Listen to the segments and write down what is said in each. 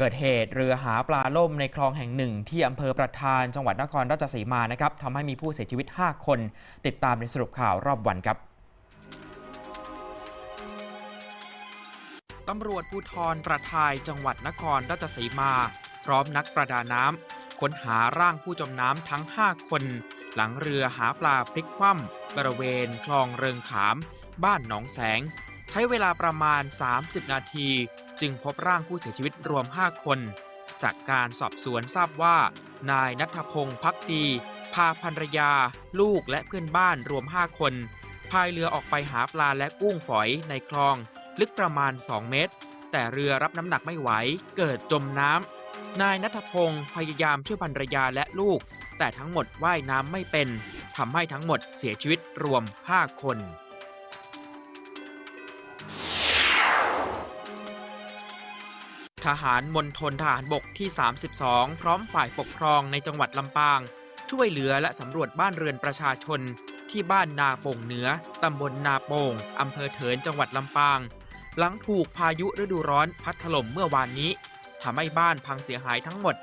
เกิดเหตุเรือหาปลาล่มในคลองแห่งหนึ่ง ที่อำเภอประทานจังหวัดนครราชสีมานะครับทำให้มีผู้เสียชีวิต 5 คน ติดตามในสรุปข่าวรอบวันครับตำรวจภูธรประทายจังหวัดนครราชสีมา พร้อมนักประดาน้ำค้นหาร่างผู้จมน้ำทั้ง 5 คน หลังเรือหาปลาพลิกคว่ำบริเวณคลองเริงขาม บ้านหนองแสง ใช้เวลาประมาณ 30 นาที จึงพบร่างผู้เสียชีวิตรวม 5 คน จากการสอบสวนทราบว่า นายนัทพงศ์พักดี พาภรรยา ลูกและเพื่อนบ้านรวม 5 คนพายเรือออกไปหาปลาและกุ้งฝอยในคลอง ลึกประมาณ 2 เมตร แต่เรือรับน้ำหนักไม่ไหว เกิดจมน้ำนายนัทพงศ์พยายามช่วยภรรยาและลูก แต่ทั้งหมดว่ายน้ำไม่เป็นทำให้ทั้งหมดเสียชีวิตรวม 5 คน ทหารมณฑลทหารบกที่ 32 พร้อมฝ่ายปกครองในจังหวัดลำปาง ช่วยเหลือและสำรวจบ้านเรือนประชาชน ที่บ้านนาโป่งเหนือ ตำบลนาโป่งอำเภอเถินจังหวัดลำปาง หลังถูกพายุฤดูร้อนพัดถล่มเมื่อวานนี้ทำให้บ้านพังเสียหายทั้งหมด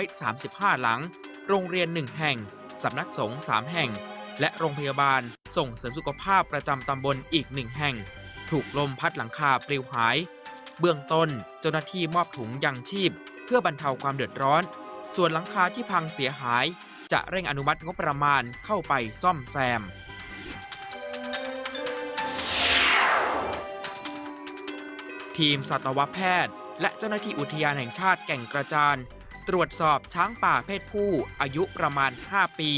135 หลัง โรงเรียน 1 แห่ง สำนักสงฆ์3แห่ง และโรงพยาบาลส่งเสริมสุขภาพประจำตำบลอีกหนึ่งแห่ง ถูกลมพัดหลังคาปลิวหาย เบื้องต้นเจ้าหน้าที่มอบถุงยังชีพ เพื่อบรรเทาความเดือดร้อน ส่วนหลังคาที่พังเสียหาย จะเร่งอนุมัติงบประมาณเข้าไปซ่อมแซมทีมสัตวแพทย์ และเจ้าหน้าที่อุทยานแห่งชาติแก่งกระจาน ตรวจสอบช้างป่าเพศผู้อายุประมาณ 5 ปี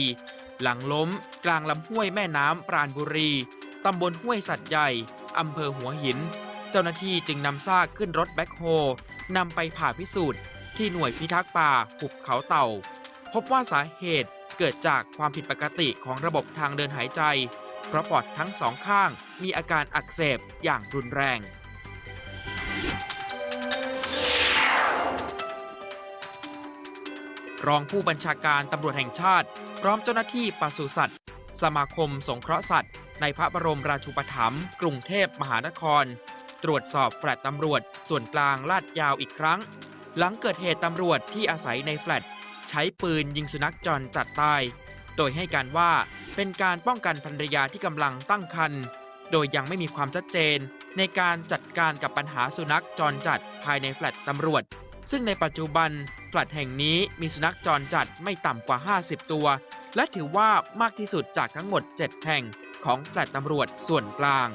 หลังล้มกลางลำห้วยแม่น้ำปราณบุรี ตำบลห้วยสัตว์ใหญ่ อำเภอหัวหิน เจ้าหน้าที่จึงนำซากขึ้นรถแบ็คโฮนำไปผ่าพิสูจน์ ที่หน่วยพิทักษ์ป่าหุบเขาเต่า พบว่าสาเหตุเกิดจากความผิดปกติของระบบทางเดินหายใจ เพราะปอดทั้งสองข้างมีอาการอักเสบอย่างรุนแรงรองผู้บัญชาการตำรวจแห่งชาติ พร้อมเจ้าหน้าที่ปศุสัตว์ สมาคมสงเคราะห์สัตว์ ในพระบรมราชูปถัมภ์กรุงเทพมหานคร ตรวจสอบแฟลตตำรวจ ส่วนกลางลาดยาวอีกครั้ง หลังเกิดเหตุตำรวจที่อาศัยในแฟลตใช้ปืนยิงสุนัขจรจัดตาย โดยให้การว่าเป็นการป้องกันภรรยาที่กำลังตั้งครรภ์โดยยังไม่มีความชัดเจน ในการจัดการกับปัญหาสุนัขจรจัดภายในแฟลตตำรวจ ซึ่งในปัจจุบันแฟลตแห่งนี้มีสุนัขจรจัดไม่ต่ำกว่า 50 ตัว และถือว่ามากที่สุดจากทั้งหมด 7 แห่งของแฟลตตำรวจส่วนกลาง